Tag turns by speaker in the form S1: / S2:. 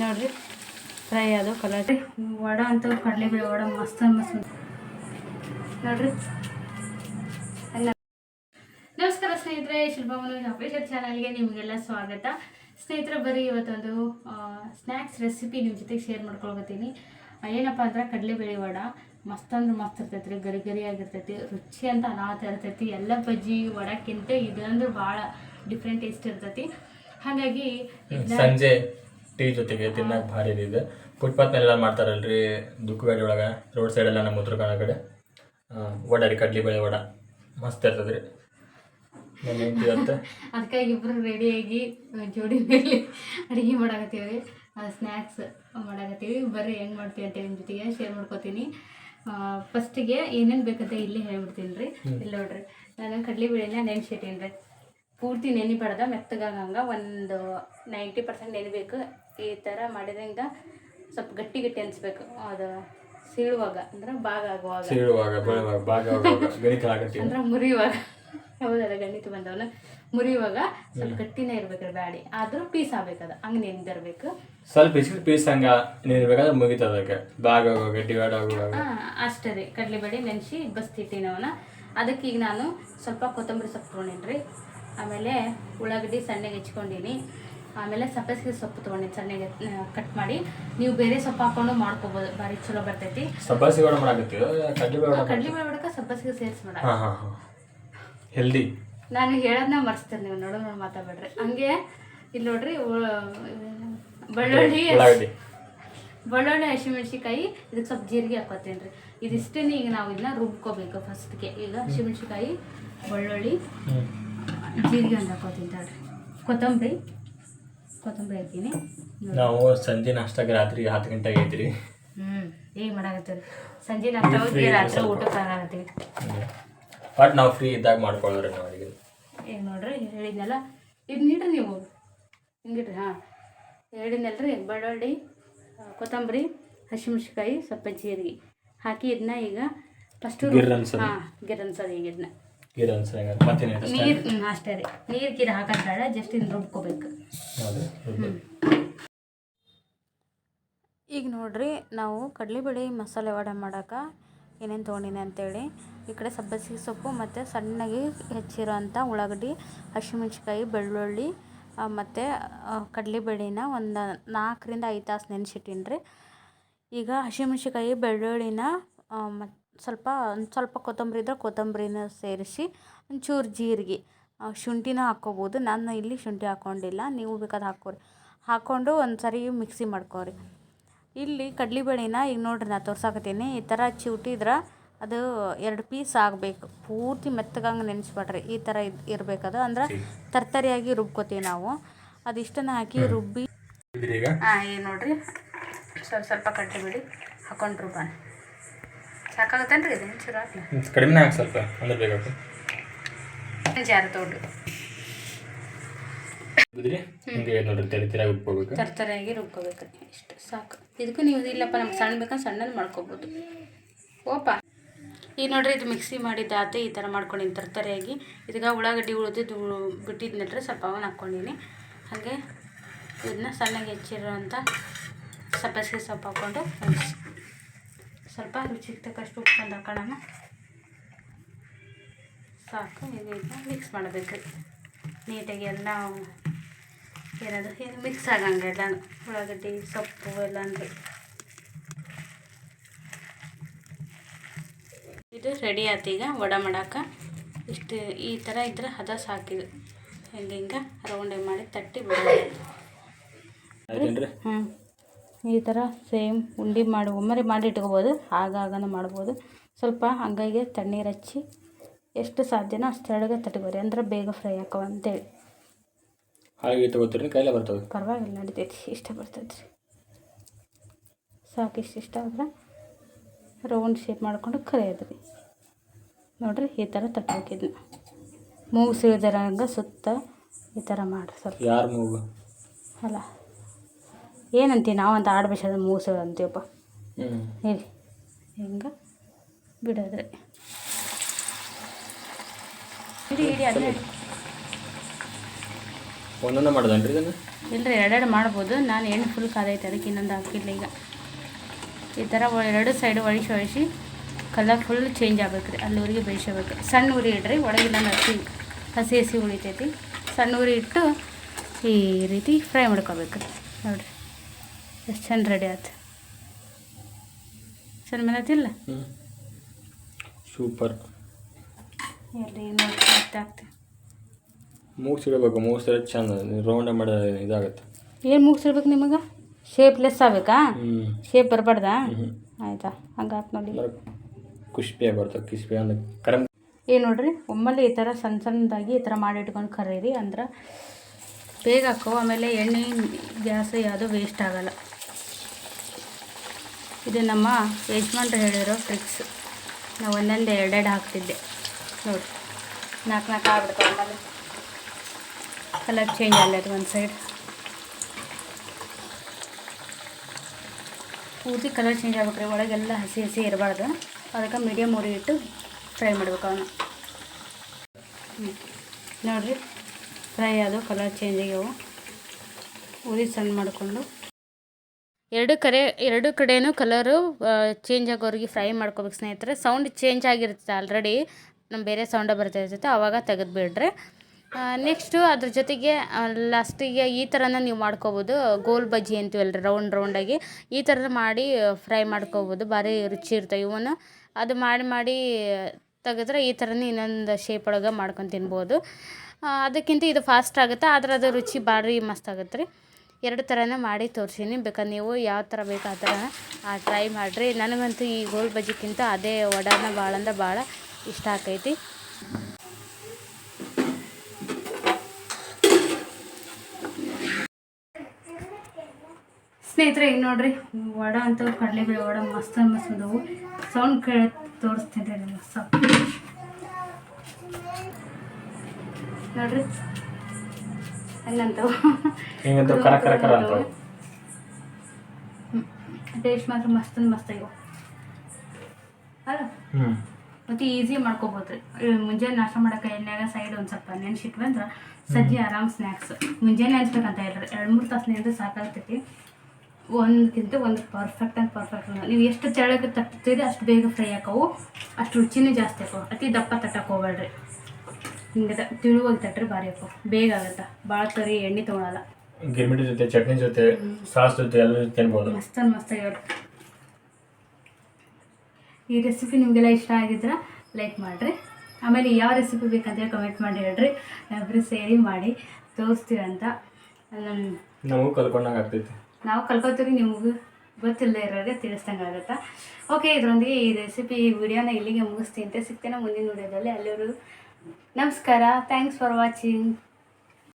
S1: ನೋಡ್ರಿ. ಫ್ರೈ ಅದು ಕಲರ್. ವಡ ಅಂತೂ ಕಡಲೆಬೇಳೆ ವಡ ಮಸ್ತ್ ಮಸ್ತ್ ನೋಡ್ರಿ. ನಮಸ್ಕಾರ ಸ್ನೇಹಿತರೆ, ಶಿಲ್ಪಮನು ಅಫಿಷಿಯಲ್ ಚಾನಲ್ಗೆ ನಿಮಗೆಲ್ಲ ಸ್ವಾಗತ. ಸ್ನೇಹಿತರೆ, ಬರೀ ಇವತ್ತೊಂದು ಸ್ನ್ಯಾಕ್ಸ್ ರೆಸಿಪಿ ನಿಮ್ಮ ಜೊತೆಗೆ ಶೇರ್ ಮಾಡ್ಕೊಳ್ತೀನಿ ಏನಪ್ಪ ಅಂದ್ರೆ ಕಡಲೆಬೇಳೆ ವಡ ಮಸ್ತ್ ಅಂದ್ರೆ ಮಸ್ತ್ ಇರ್ತೈತಿ ರೀ ಗರಿ ಗರಿ ಆಗಿರ್ತೈತಿ, ರುಚಿ ಅಂತ ಅನಾಥ ಇರ್ತೈತಿ, ಎಲ್ಲ ಬಜ್ಜಿ ವಡಕ್ಕಿಂತ ಇದಂದ್ರೆ ಭಾಳ ಡಿಫ್ರೆಂಟ್ ಟೇಸ್ಟ್ ಇರ್ತೈತಿ. ಹಾಗಾಗಿ
S2: ಸಂಜೆ. ಟೀ ಜೊತೆಗೆ ತಿನ್ನಕ್ ಭಾರಿ ಇದೆ. ಫುಟ್ಪಾತ್ನೆಲ್ಲ ಮಾಡ್ತಾರಲ್ರಿ ದುಕ್ಕುಗಾಡಿ ಒಳಗೆ ರೋಡ್ ಸೈಡ್ ಎಲ್ಲ ನಮ್ಮ ಉತ್ತರ ಕನ್ನಡ ಕಡೆ. ಆ, ವಡ ರೀ ಕಡ್ಲಿ ಬೇಳೆ ವಡ. ಮಸ್ತ್ ಇರ್ತದೆ ರೀ. ನನ್ನ ಹೆಂಡ್ತಿ ಇವತ್ತು.
S1: ಅದಕ್ಕಾಗಿ ಇಬ್ಬರು ರೆಡಿಯಾಗಿ ಜೋಡಿ ಮೇಲೆ ಅಡುಗೆ ಮಾಡಾಕತ್ತೀವಿ. ಸ್ನ್ಯಾಕ್ಸ್ ಮಾಡಾಕತ್ತೀವಿ. ಬರ್ರಿ ಹೆಂಗೆ ಮಾಡ್ತೀವಿ ಅಂತ ನಿಮ್ಮ ಜೊತೆಗೆ ಶೇರ್ ಮಾಡ್ಕೋತೀನಿ. ಫಸ್ಟಿಗೆ ಏನೇನು ಬೇಕಂತ ಇಲ್ಲಿ ಹೇಳ್ಬಿಡ್ತೀನಿ ರೀ. ಇಲ್ಲಿ ನೋಡ್ರಿ. ನಾನು ಕಡಲೆಬೇಳೆನ ನೆನೆಸಿಟ್ಟೀನಿ ರೀ. ಪೂರ್ತಿ ನೆನಿಬಾರ್ದ ಮೆತ್ತಗಾಗಂಗ ಒಂದು ನೈಂಟಿ ಪರ್ಸೆಂಟ್ ನೆನಿಬೇಕು. ಈ ಥರ ಮಾಡಿದ್ರಿಂದ ಸ್ವಲ್ಪ ಗಟ್ಟಿ ಗಟ್ಟಿ ಅನಿಸ್ಬೇಕು. ಅದು ಸೀಳುವಾಗ ಅಂದ್ರೆ ಭಾಗ ಆಗುವಾಗ.
S2: ಸೀಳುವಾಗ ಭಾಗ ಗಣಿತ
S1: ಅಂದ್ರೆ ಮುರಿಯುವಾಗ. ಹೌದಲ್ಲ ಗಣಿತ ಬಂದವನ ಮುರಿಯುವಾಗ ಸ್ವಲ್ಪ ಗಟ್ಟಿನೇ ಇರ್ಬೇಕ್ರಿ ಬ್ಯಾಡಿ ಆದ್ರೂ ಪೀಸ್ ಆಗ್ಬೇಕದ ಹಂಗೆ ನೆಂದಿರ್ಬೇಕು.
S2: ಸ್ವಲ್ಪ ಹೆಚ್ಚಿಗೆ ಪೀಸ್ ಹಂಗ ನೀರ್ಬೇಕಾದ್ರೆ ಮುಗಿತದ ಅದಕ್ಕೆ. ಭಾಗ ಗಟ್ಟಿ ಬೇಡ ಆಗುವಾಗ.
S1: ಅಷ್ಟೇ ರೀ. ಕಡಲೆಬೇಳೆ ನೆನೆಸಿ ಬಸ್ತಿಟ್ಟಿನ ಅವನ್ನ ಅದಕ್ಕೆ ಈಗ ನಾನು ಸ್ವಲ್ಪ ಕೊತ್ತಂಬರಿ ಸೊಪ್ಪು ತೊಗೊಂಡೇನಿ ಆಮೇಲೆ ಉಳ್ಳಾಗಡ್ಡಿ ಸಣ್ಣಗೆ ಹೆಚ್ಕೊಂಡಿನಿ. ಆಮೇಲೆ ಸಬ್ಬಸಿಗೆ ಸೊಪ್ಪು ತಗೊಂಡಿ ಚೆನ್ನಾಗಿ ಕಟ್ ಮಾಡಿ. ನೀವು ಬೇರೆ ಸೊಪ್ಪು ಹಾಕೊಂಡು ಮಾಡ್ಕೋಬೋದು. ಭಾರಿ ಚಲೋ ಬರ್ತೈತಿ.
S2: ಸಬ್ಬಾಸಿ ವಡ ಮಾಡಾಕತ್ತೀವಿ ಕಡ್ಲಿ ಬೇಳೆ
S1: ಸಬ್ಬಸಿಗೆ ಸೇರಿಸಿ ಮಾಡ
S2: ಹೆಲ್ದಿ.
S1: ನಾನು ಹೇಳೋದನ್ನ ಮರ್ಸ್ತೇನೆ ನೀವು ನೋಡೋ ನೋಡಿ ಮಾತಾಡ್ಬೇಡ್ರಿ. ಹಂಗೆ ಇಲ್ಲಿ ನೋಡ್ರಿ ಬೆಳ್ಳುಳ್ಳಿ ಬೆಳ್ಳುಳ್ಳಿ ಹಸಿಮೆಣ್ಸಿಕಾಯಿ ಇದಕ್ಕೆ ಸ್ವಲ್ಪ ಜೀರಿಗೆ ಹಾಕೋತೇನ್ರಿ. ರೀ ಇದಿಷ್ಟೇ ಈಗ ನಾವು ಇದನ್ನ ರುಬ್ಕೋಬೇಕು ಫಸ್ಟ್ಗೆ. ಈಗ ಹಸಿಮೆಣ್ಸಿಕಾಯಿ ಬೆಳ್ಳುಳ್ಳಿ ಜೀರಿಗೆ ಒಂದು ಹಾಕೋತೀನಿ ತಡ್ರಿ. ಕೊತ್ತಂಬರಿ. ಕೊತ್ತಂಬರಿ ಹಾಕೀನಿ
S2: ನಾವು ಸಂಜೆ ನಾಷ್ಟಾಗ ರಾತ್ರಿ ಹತ್ತು ಗಂಟೆಗೆ ಐತ್ರಿ
S1: ಹ್ಞೂ ಈಗ ಮಾಡಾಕತ್ತೀವಿ ಸಂಜೆ ನಾಷ್ಟ ಹೋಗಿ ರಾತ್ರಿ ಊಟಕ್ಕೆ ಆಗತ್ತೀವಿ
S2: ಬಟ್ ನಾವು ಫ್ರೀ ಇದ್ದಾಗ ಮಾಡ್ಕೊಳ್ಳೋರಿ ನಾವು ಅಡಿಗೆ
S1: ಈಗ ನೋಡ್ರಿ ಹೇಳಿದ್ನಲ್ಲ? ಇದು ನೀಡ್ರಿ ನೀವು. ಹಿಂಗಿಡ್ರಿ ಹಾಂ. ಹೇಳಿದ್ನಲ್ರಿ ಬೆಳ್ಳುಳ್ಳಿ ಕೊತ್ತಂಬರಿ ಹಸಿಮೆಣ್ಸಿಕಾಯಿ ಸ್ವಲ್ಪ ಜೀರಿಗೆ. ಹಾಕಿ ಇದನ್ನ ಈಗ ಫಸ್ಟು. ಹಾಂ ಗಿರ್ ಅನ್ಸೋದು ಈಗ ಇದನ್ನ
S2: ಗೀರ ಅನ್ಸಂಗ ಮತ್ತೇನು
S1: ನೀರು ಅಷ್ಟೇ ರೀ. ನೀರು ಗೀರು ಹಾಕೋದು ಬೇಡ ಜಸ್ಟ್ ಇನ್ ರುಬ್ಕೋಬೇಕು.
S2: ಹೌದು
S1: ಈಗ ನೋಡ್ರಿ ನಾವು ಕಡಲೆಬೇಳೆ ಮಸಾಲೆ ವಡೆ ಮಾಡೋಕೆ ಏನೇನು ತೊಗೊಂಡಿನಿ ಅಂತೇಳಿ. ಈ ಕಡೆ ಸಬ್ಬಸಿಗೆ ಸೊಪ್ಪು ಮತ್ತು ಸಣ್ಣಗೆ ಹೆಚ್ಚಿರೋಂಥ ಉಳ್ಳಾಗಡ್ಡಿ ಹಸಿಮೆಣ್ಸಿಕಾಯಿ ಬೆಳ್ಳುಳ್ಳಿ ಮತ್ತು ಕಡಲೆಬೇಳೆನ ಒಂದು ನಾಲ್ಕರಿಂದ ಐದು ತಾಸು ನೆನೆಸಿಟ್ಟೀನಿ ರೀ ಈಗ ಹಸಿಮೆಣ್ಸಿಕಾಯಿ ಬೆಳ್ಳುಳ್ಳಿನ ಮತ್ತು ಸ್ವಲ್ಪ ಒಂದು ಸ್ವಲ್ಪ ಕೊತ್ತಂಬರಿ ಇದ್ದರೆ ಕೊತ್ತಂಬರಿನ ಸೇರಿಸಿ ಒಂಚೂರು ಜೀರಿಗೆ ಶುಂಠಿನ ಹಾಕ್ಕೋಬೋದು. ನಾನು ಇಲ್ಲಿ ಶುಂಠಿ ಹಾಕ್ಕೊಂಡಿಲ್ಲ ನೀವು ಬೇಕಾದ್ರೆ ಹಾಕ್ಕೋರಿ. ಹಾಕ್ಕೊಂಡು ಒಂದು ಸರಿ ಮಿಕ್ಸಿ ಮಾಡ್ಕೋರಿ. ಇಲ್ಲಿ ಕಡ್ಲಿಬೇಳೆನ ಈಗ ನೋಡ್ರಿ ನಾ ತೋರ್ಸಾಕತ್ತೀನಿ. ಈ ಥರ ಚಿವುಟಿದ್ರೆ ಅದು ಎರಡು ಪೀಸ್ ಆಗಬೇಕು. ಪೂರ್ತಿ ಮೆತ್ತಗಂಗೆ ನೆನೆಸ್ಬೇಡ್ರಿ. ಈ ಥರ ಇದು ಇರಬೇಕದು. ಅಂದ್ರೆ ತರ್ತರಿಯಾಗಿ ರುಬ್ಕೋತೀವಿ ನಾವು. ಅದಿಷ್ಟನ್ನು ಹಾಕಿ ರುಬ್ಬಿ ಹಾಂ ಏನು ನೋಡಿರಿ. ಸ್ವಲ್ಪ ಸ್ವಲ್ಪ ಕಟ್ಟಿಬಿಡಿ ಹಾಕೊಂಡು ರುಬ್ಬಾನ ಸಾಕಾಗತ್ತೇನ್ರಿ ಇದು ಚೂರು
S2: ಕಡಿಮೆ ಹಾಕಿ ಸ್ವಲ್ಪ ಅಂದ್ರೆ ಬೇಕಾಗ್ತದೆ
S1: ಜಾರ ತೊಗೊಂಡು.
S2: ಬಿದ್ರಿ ಹಿಂಗೆ ನೋಡ್ರಿ ತೆರಿ ತೆರಿಯಾಗಿ ಉಟ್ಕೋಬೇಕು
S1: ತರ್ತರಿಯಾಗಿ ರುಬ್ಕೋಬೇಕು. ಇಷ್ಟು ಸಾಕು. ಇದಕ್ಕೂ ನೀವು ಇಲ್ಲಪ್ಪ ನಮ್ಗೆ ಸಣ್ಣ ಬೇಕಂದ್ರೆ ಸಣ್ಣದು ಮಾಡ್ಕೋಬೋದು. ಓಪ. ಈಗ ನೋಡ್ರಿ ಇದು ಮಿಕ್ಸಿ ಮಾಡಿದ್ದಾತು ಈ ಥರ ಮಾಡ್ಕೊಂಡಿನಿ ತರ್ತರಿಯಾಗಿ ಇದಕ್ಕೆ ಉಳ್ಳಾಗಡ್ಡಿ ಉಳಿದಿದ್ದು ಬಿಟ್ಟಿದ್ನಟ್ರೆ ಸ್ವಲ್ಪ ಅವನ್ನ ಹಾಕ್ಕೊಂಡಿನಿ. ಹಾಗೆ ಇದನ್ನ ಸಣ್ಣಗೆ ಹೆಚ್ಚಿರೋಂಥ ಸಬ್ಬಸಿಗೆ ಸೊಪ್ಪು ಹಾಕ್ಕೊಂಡು ಸ್ವಲ್ಪ ರುಚಿಗೆ ತಕ್ಕಷ್ಟು ಉಪ್ಪು ಹಾಕೋಣ ಸಾಕು ಇದೀಗ ಮಿಕ್ಸ್ ಮಾಡಬೇಕು. ನೀಟಾಗಿ ಎಲ್ಲ ಏನದು ಏನು ಮಿಕ್ಸ್ ಆಗಂಗೆ ಎಲ್ಲ ಉಳ್ಳಾಗಡ್ಡಿ ಸೊಪ್ಪು ಎಲ್ಲ ಅಂದರೆ. ಇದು ರೆಡಿ ಆಯ್ತು ಈಗ ವಡ ಮಾಡೋಕೆ. ಇಷ್ಟು ಈ ಥರ ಇದ್ರೆ ಹದ ಸಾಕಿದು ಹಿಂಗೆ ಹಿಂಗೆ ರೌಂಡೆ ಮಾಡಿ ತಟ್ಟಿ ಬಿಡೋದು ಹ್ಞೂ ಈ ಥರ ಸೇಮ್ ಉಂಡೆ ಮಾಡಿ ಒಮ್ಮರೆ ಮಾಡಿ ಇಟ್ಕೋಬೋದು ಆಗಾಗನ ಮಾಡ್ಬೋದು. ಸ್ವಲ್ಪ ಹಂಗಾಗಿ ತಣ್ಣೀರು ಹಚ್ಚಿ ಎಷ್ಟು ಸಾಧ್ಯನೋ ಅಷ್ಟು ತೆಳಗೆ ತಟ್ಕೋರಿ ಅಂದ್ರೆ ಬೇಗ ಫ್ರೈ ಆಕವ ಅಂತೇಳಿ.
S2: ಹಾಗೆ ತಗೋತೀರಿ ಕೈಲೇ ಬರ್ತವೆ
S1: ಪರವಾಗಿಲ್ಲ ನಡಿತೈತಿ ಇಷ್ಟ ಬರ್ತೈತಿ ರೀ ಸಾಕು ಇಷ್ಟು ಇಷ್ಟ ಆದ್ರೆ ರೌಂಡ್ ಶೇಪ್ ಮಾಡ್ಕೊಂಡು ಕರೆಯೋದ್ರಿ. ನೋಡ್ರಿ ಈ ಥರ ತಟ್ಟಾಕಿದ್ನ ಮೂಗು ಸಿಳಿದರಂಗ ಸುತ್ತ ಈ ಥರ ಮಾಡಿರಿ ಸ್ವಲ್ಪ.
S2: ಯಾರು ಮೂಗು?
S1: ಅಲ್ಲ ಏನಂತೀವಿ ನಾವು ಅಂತ ಮೂಗು ಸಿಳ ಅಂತೀವಪ್ಪ. ಹೇಳಿ. ಹಿಂಗೆ? ಬಿಡೋದ್ರಿ. ಇಡಿ ಇಡಿ
S2: ಒಂದೊಂದು ಮಾಡೋದನ್ರಿ ಇದನ್ನು?
S1: ಇಲ್ಲರಿ ಎರಡೆರಡು ಮಾಡ್ಬೋದು. ನಾನು ಎಣ್ಣೆ ಫುಲ್ ಕಾದೈತೆ ಅದಕ್ಕೆ ಇನ್ನೊಂದು ಹಾಕಿಲ್ಲ ಈಗ. ಈ ಥರ ಎರಡು ಸೈಡ್ ಒಳಿಸಿ ಒಳಿಸಿ ಕಲರ್ ಫುಲ್ ಚೇಂಜ್ ಆಗ್ಬೇಕು ರೀ ಅಲ್ಲಿವರೆಗೆ ಬೇಯಿಸಬೇಕು. ಸಣ್ಣ ಉರಿ ಇಡ್ರಿ ಒಳಗಿಲ್ಲ ಹಸಿ ಹಸಿ ಹಸಿ ಉಳಿತೈತಿ. ಸಣ್ಣ ಉರಿ ಇಟ್ಟು ಈ ರೀತಿ ಫ್ರೈ ಮಾಡ್ಕೋಬೇಕು. ರೀ ನೋಡಿರಿ. ಎಷ್ಟು ಚಂದ ರೆಡಿ ಆಯ್ತು ಚಂದ
S2: ಹ್ಞೂ ಸೂಪರ್
S1: ಎಲ್ಲಿ ಆಗ್ತದೆ
S2: ಮೂಗ್ಸಿಡಬೇಕು ಮೂಗ್ಸಿದ್ರೆ ಚಂದ ರೌಂಡ್ ಮಾಡ ಇದಾಗುತ್ತೆ.
S1: ಏನು ಮುಗಿಸಿರ್ಬೇಕು ನಿಮಗೆ? ಶೇಪ್ಲೆಸ್ ಆಗ್ಬೇಕಾ? ಶೇಪ್ ಬರಬಾರ್ದಾ? ಆಯಿತಾ ಹಂಗಾತ್ ನೋಡಿ.
S2: ಅಂದ್ರೆ ಖುಷ್ಪಿಯಾಗಿ ಬರ್ತದೆ ಕ್ರಿಸ್ಪಿ ಅಂದ್ರೆ ಕರಮ್
S1: ಏನು ನೋಡ್ರಿ ಒಮ್ಮಲ್ಲಿ ಈ ಥರ ಸಣ್ಣ ಸಣ್ಣದಾಗಿ ಈ ಥರ ಮಾಡಿ ಇಟ್ಕೊಂಡು ಕರೀರಿ ಅಂದ್ರೆ ಬೇಗ ಹಾಕೋ ಆಮೇಲೆ ಎಣ್ಣೆ ಗ್ಯಾಸ್ ಯಾವುದು ವೇಸ್ಟ್ ಆಗಲ್ಲ. ಇದು ನಮ್ಮ ಯಜಮಾನ್ರು ಹೇಳಿರೋ ಟ್ರಿಕ್ಸ್ ನಾವು ಒಂದೊಂದು ಎರಡೆರಡು ಹಾಕ್ತಿದ್ದೆ. ನೋಡಿ. ನಾಲ್ಕು ನಾಲ್ಕು ಆಗ್ಬಿಡ್ತು ಆಮೇಲೆ ಕಲರ್ ಚೇಂಜ್ ಆಗಲ್ಲ ಒಂದು ಸೈಡ್ ಪೂರ್ತಿ ಕಲರ್ ಚೇಂಜ್ ಆಗ್ಬೇಕ್ರಿ ಒಳಗೆಲ್ಲ ಹಸಿ ಹಸಿ ಇರಬಾರ್ದು. ಅದಕ್ಕೆ ಮೀಡಿಯಮ್ ಉರಿ ಇಟ್ಟು ಫ್ರೈ ಮಾಡ್ಬೇಕು ಅವನು. ನೋಡಿರಿ. ಫ್ರೈ ಅದು ಕಲರ್ ಚೇಂಜ್ ಆಗ್ಯಾವು ಉರಿ ಸಣ್ಣ ಮಾಡಿಕೊಂಡು ಎರಡು ಕಡೆ ಎರಡು ಕಡೆಯೂ ಕಲರು ಚೇಂಜ್ ಆಗೋರಿಗೆ ಫ್ರೈ ಮಾಡ್ಕೋಬೇಕು ಸ್ನೇಹಿತರೆ. ಸೌಂಡ್ ಚೇಂಜ್ ಆಗಿರುತ್ತೆ ಆಲ್ರೆಡಿ ನಮ್ಮ ಬೇರೆ ಸೌಂಡ ಬರ್ತಾ ಇರ್ತೈತೆ ಆವಾಗ ತೆಗೆದುಬಿಡ್ರಿ. ನೆಕ್ಸ್ಟು ಅದ್ರ ಜೊತೆಗೆ ಲಾಸ್ಟಿಗೆ ಈ ಥರನ ನೀವು ಮಾಡ್ಕೋಬೋದು. ಗೋಲ್ ಬಜ್ಜಿ ಅಂತೀವಲ್ಲ ರೌಂಡ್ ರೌಂಡಾಗಿ ಈ ಥರ ಮಾಡಿ ಫ್ರೈ ಮಾಡ್ಕೋಬೋದು. ಭಾರಿ ರುಚಿ ಇರ್ತವೆ ಇವನ್ನ. ಅದು ಮಾಡಿ ಮಾಡಿ ತೆಗೆದ್ರೆ ಈ ಥರನೇ ಇನ್ನೊಂದು ಶೇಪ್ ಒಳಗೆ ಮಾಡ್ಕೊಂಡು ತಿನ್ಬೋದು. ಅದಕ್ಕಿಂತ ಇದು ಫಾಸ್ಟ್ ಆಗುತ್ತೆ, ಆದ್ರೆ ಅದು ರುಚಿ ಭಾರಿ ಮಸ್ತ್ ಆಗುತ್ತೆ ರೀ. ಎರಡು ಥರನೂ ಮಾಡಿ ತೋರಿಸೀನಿ. ಬೇಕಾದ್ರೆ ನೀವು ಯಾವ ಥರ ಬೇಕು ಆ ಥರ ಟ್ರೈ ಮಾಡಿರಿ. ನನಗಂತೂ ಈ ಗೋಲ್ ಬಜ್ಜಿಗಿಂತ ಅದೇ ವಡಾನ ಭಾಳ ಅಂದ್ರೆ ಭಾಳ ಇಷ್ಟ ಆಕೈತಿ. ಸ್ನೇಹಿತರೆ ಈಗ ನೋಡ್ರಿ, ವಡ ಅಂತ ಕಡಲೆಬೇಳೆ ವಡ ಮಸ್ತ್ ಮಸ್ತ್ ಸೌಂಡ್ ಕೇಳಿ ತೋರಿಸ್ತೀನಿ ನೋಡ್ರಿ. ಹಂಗಂತವು
S2: ಹಿಂಗಂತ ಕರ ಕರ ಕರ ಅಂತ.
S1: ಟೇಸ್ಟ್ ಮಾತ್ರ ಮಸ್ತ್ ಮಸ್ತ್ ಆಗ್ಯಾವ ಅಲ್ಲ?
S2: ಹ್ಞೂ
S1: ಮತ್ತು ಈಸಿ ಮಾಡ್ಕೋಬೋದು. ರೀ ಮುಂಜಾನೆ ನಾಷ್ಟ ಮಾಡೋಕೆ ಎಣ್ಣೆಗ ಸೈಡ್ ಒಂದು ಸ್ವಲ್ಪ ನೆನ್ಸಿಟ್ವಿ ಅಂದ್ರೆ ಸಜ್ಜಿ ಆರಾಮ್ ಸ್ನ್ಯಾಕ್ಸ್ ಮುಂಜಾನೆ ನೆನ್ಸ್ಬೇಕಂತ ಹೇಳ್ರಿ. ಎರಡು ಮೂರು ತಾಸು ನೆನೆದ್ರೆ ಸಾಕಾಗ್ತೈತಿ. ಒಂದಕ್ಕಿಂತ ಒಂದು ಪರ್ಫೆಕ್ಟ್ ಅಂತ ಪರ್ಫೆಕ್ಟ್ ನೀವು ಎಷ್ಟು ತೆಳಗೆ ತಟ್ತೀರಿ ಅಷ್ಟು ಬೇಗ ಫ್ರೈ ಆಕವು ಅಷ್ಟು ರುಚಿನೂ ಜಾಸ್ತಿ ಆಕವು ಅತಿ ದಪ್ಪ ತಟ್ಟಕ್ಕೆ ಹೋಗ್ಬೇಡ್ರಿ. ಹಿಂಗೆ ತಿಳುವಾಗಿ ತಟ್ರಿ ಭಾರಿ ಅಪ್ಪ. ಬೇಗ ಆಗುತ್ತೆ. ಭಾಳ ಕರಿ ಎಣ್ಣೆ ತೊಗೊಳಲ್ಲ.
S2: ಗಿರ್ಮಿಟಿ ಜೊತೆ ಚಟ್ನಿ ಜೊತೆ ಸಾಸ್ ಜೊತೆ ಎಲ್ಲ ತಿನ್ಬೋದು.
S1: ಮಸ್ತ್ ಮಸ್ತ್ ಆಗ್ಯಾವ್ರಿ ಈ ರೆಸಿಪಿ ನಿಮಗೆಲ್ಲ ಇಷ್ಟ ಆಗಿದ್ರೆ ಲೈಕ್ ಮಾಡಿರಿ. ಆಮೇಲೆ ಯಾವ ರೆಸಿಪಿ ಬೇಕಂತೇಳಿ ಕಮೆಂಟ್ ಮಾಡಿ ಹೇಳ್ರಿ. ನಾವಿಬ್ಬರು ಸೇರಿ ಮಾಡಿ ತೋರಿಸ್ತೀವಿ ಅಂತ. ನಮ್-
S2: ನಮಗೂ ಕಲ್ಕೊಂಡಂಗೆ ಆಗ್ತೈತಿ.
S1: ನಾವು ಕಲ್ಕೋತೀವಿ ನಿಮಗೂ ಗೊತ್ತಿಲ್ಲದೆ ಇರೋರಿಗೆ ತಿಳಿಸ್ದಂಗೆ ಆಗುತ್ತಾ. ಓಕೆ ಇದರೊಂದಿಗೆ ಈ ರೆಸಿಪಿ ವಿಡಿಯೋನ ಇಲ್ಲಿಗೆ ಮುಗಿಸ್ತೀನಿ ಅಂತ ಸಿಗ್ತೇನೆ. ಮುಂದಿನ ವಿಡಿಯೋದಲ್ಲಿ ಅಲ್ಲಿವರು ನಮಸ್ಕಾರ. Thanks for watching